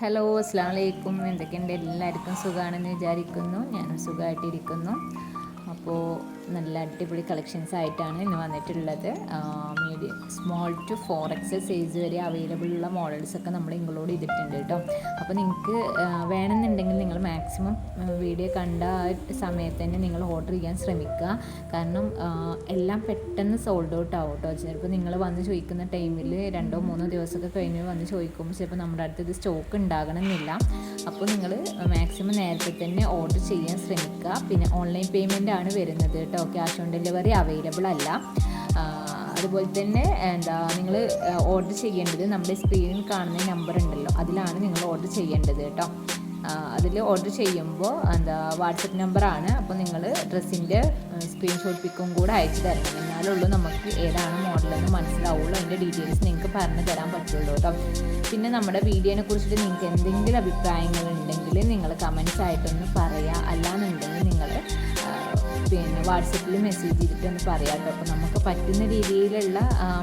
Hello അസ്സാം വലൈക്കും എന്തൊക്കെയുണ്ട്? എല്ലാവർക്കും സുഖമാണെന്ന് വിചാരിക്കുന്നു. ഞാനും സുഖമായിട്ടിരിക്കുന്നു അപ്പോൾ നല്ല അടിപൊളി കളക്ഷൻസ് ആയിട്ടാണ് ഇന്ന് വന്നിട്ടുള്ളത്. Medium small to four XL size വരെ അവൈലബിൾ ഉള്ള മോഡൽസ് ഒക്കെ നമ്മൾ ഇൻക്ലൂഡ് ചെയ്തിട്ടുണ്ട് കേട്ടോ. അപ്പോൾ നിങ്ങൾക്ക് വേണമെന്നുണ്ടെങ്കിൽ നിങ്ങൾ മാക്സിമം വീഡിയോ കണ്ട സമയത്ത് തന്നെ നിങ്ങൾ ഓർഡർ ചെയ്യാൻ ശ്രമിക്കുക. കാരണം എല്ലാം പെട്ടെന്ന് സോൾഡ് ഔട്ട് ആവും കേട്ടോ. ചിലപ്പോൾ നിങ്ങൾ വന്ന് ചോദിക്കുന്ന ടൈമിൽ രണ്ടോ മൂന്നോ ദിവസമൊക്കെ കഴിഞ്ഞ് വന്ന് ചോദിക്കുമ്പോൾ ചിലപ്പോൾ നമ്മുടെ അടുത്ത് ഇത് സ്റ്റോക്ക് ഉണ്ടാകണമെന്നില്ല. അപ്പോൾ നിങ്ങൾ മാക്സിമം നേരത്തെ തന്നെ ഓർഡർ ചെയ്യാൻ ശ്രമിക്കുക. പിന്നെ ഓൺലൈൻ പേയ്മെന്റ് ആണ് വരുന്നത് കേട്ടോ. ക്യാഷ് ഓൺ ഡെലിവറി അവൈലബിൾ അല്ല. അതുപോലെ തന്നെ എന്താ നിങ്ങൾ ഓർഡർ ചെയ്യേണ്ടത് നമ്മുടെ സ്ക്രീനിൽ കാണുന്ന നമ്പർ ഉണ്ടല്ലോ അതിലാണ് നിങ്ങൾ ഓർഡർ ചെയ്യേണ്ടത് കേട്ടോ. അതിൽ ഓർഡർ ചെയ്യുമ്പോൾ എന്താ വാട്സപ്പ് നമ്പറാണ് അപ്പോൾ നിങ്ങൾ ഡ്രസ്സിന്റെ സ്ക്രീൻഷോട്ട് പിക്കും കൂടെ അയച്ചു തരണം. എന്നാലുള്ളൂ നമുക്ക് ഏതാണ് മോഡലെന്ന് മനസ്സിലാവുള്ളൂ. അതിന്റെ ഡീറ്റെയിൽസ് നിങ്ങൾക്ക് പറഞ്ഞു തരാൻ പറ്റുള്ളൂ കേട്ടോ. പിന്നെ നമ്മുടെ വീഡിയോനെ കുറിച്ചിട്ട് നിങ്ങൾക്ക് എന്തെങ്കിലും അഭിപ്രായങ്ങളുണ്ടെങ്കിൽ നിങ്ങൾ കമൻസ് ആയിട്ടൊന്ന് പറയുക അല്ലാന്നുണ്ടെങ്കിൽ നിങ്ങൾ പിന്നെ വാട്സപ്പിൽ മെസ്സേജ് ചെയ്തിട്ട് ഒന്ന് പറയാം കേട്ടോ അപ്പോൾ നമുക്ക് പറ്റുന്ന രീതിയിലുള്ള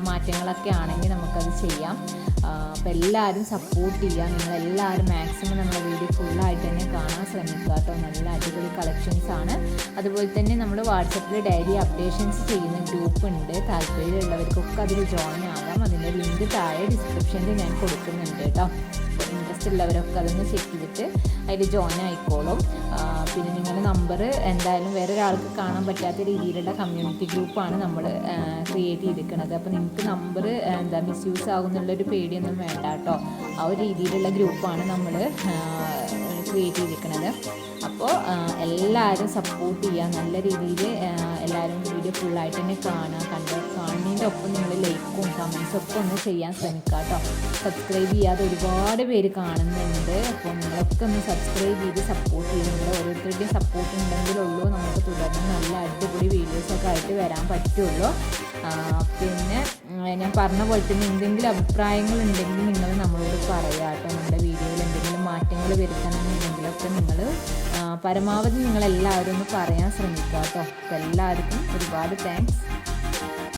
മാറ്റങ്ങളൊക്കെ ആണെങ്കിൽ നമുക്കത് ചെയ്യാം. അപ്പോൾ എല്ലാവരും സപ്പോർട്ട് ചെയ്യുക നിങ്ങളെല്ലാവരും മാക്സിമം നമ്മുടെ വീഡിയോ ഫുള്ളായിട്ട് കാണാൻ ശ്രമിക്കുക കേട്ടോ നല്ല അടിപൊളി കളക്ഷൻസ് ആണ്. അതുപോലെ തന്നെ നമ്മൾ വാട്സപ്പിൽ ഡയറി അപ്ഡേഷൻസ് ചെയ്യുന്ന ഗ്രൂപ്പ് ഉണ്ട്. താല്പര്യമുള്ളവർക്കൊക്കെ അതിൽ ജോയിൻ ആകാം അതിന്റെ ലിങ്ക് താഴെ ഡിസ്ക്രിപ്ഷനിൽ ഞാൻ കൊടുക്കുന്നുണ്ട് കേട്ടോ. ഇൻട്രസ്റ്റ് ഉള്ളവരൊക്കെ അതൊന്ന് ചെക്ക് ചെയ്തിട്ട് അതിൽ ജോയിൻ ആയിക്കോളും. പിന്നെ നിങ്ങളുടെ നമ്പർ എന്തായാലും വേറെ ഒരാൾക്ക് കാണാൻ പറ്റാത്ത രീതിയിലുള്ള കമ്മ്യൂണിറ്റി ഗ്രൂപ്പാണ് നമ്മൾ ക്രിയേറ്റ് ചെയ്തിരിക്കുന്നത് അപ്പോൾ നിങ്ങൾക്ക് നമ്പർ എന്താ മിസ്യൂസ് ആകുന്നുള്ളൊരു പേടിയൊന്നും വേണ്ട കേട്ടോ. ആ ഒരു രീതിയിലുള്ള ഗ്രൂപ്പാണ് നമ്മൾ ക്രിയേറ്റ് ചെയ്തിരിക്കുന്നത് അപ്പോൾ എല്ലാവരും സപ്പോർട്ട് ചെയ്യുക നല്ല രീതിയിൽ എല്ലാവരും വീഡിയോ ഫുള്ളായിട്ട് തന്നെ കാണുക കണ്ട് കാണുന്നതിന്റെ ഒപ്പം നിങ്ങൾ ലൈക്കും കമൻസും ഒക്കെ ഒന്ന് ചെയ്യാൻ ശ്രമിക്കുക കേട്ടോ സബ്സ്ക്രൈബ് ചെയ്യാതെ ഒരുപാട് പേര് കാണുന്നുണ്ട്. അപ്പോൾ നിങ്ങളൊക്കെ ഒന്ന് സബ്സ്ക്രൈബ് ചെയ്ത് സപ്പോർട്ട് ചെയ്യുന്നുണ്ട് ഓരോരുത്തരുടെയും സപ്പോർട്ട് ഉണ്ടെങ്കിലുള്ളൂ നമുക്ക് തുടർന്ന് നല്ല അടിപൊളി വീഡിയോസൊക്കെ ആയിട്ട് വരാൻ പറ്റുള്ളൂ. പിന്നെ ഞാൻ പറഞ്ഞ പോലെ തന്നെ എന്തെങ്കിലും അഭിപ്രായങ്ങൾ ഉണ്ടെങ്കിൽ നിങ്ങൾ നമ്മളോട് പറയുക കേട്ടോ നമ്മുടെ മാറ്റങ്ങൾ വരുത്തണമെന്നുണ്ടെങ്കിലൊക്കെ നിങ്ങൾ പരമാവധി നിങ്ങളെല്ലാവരും ഒന്ന് പറയാൻ ശ്രമിക്കുക കേട്ടോ. എല്ലാവർക്കും ഒരുപാട് താങ്ക്സ്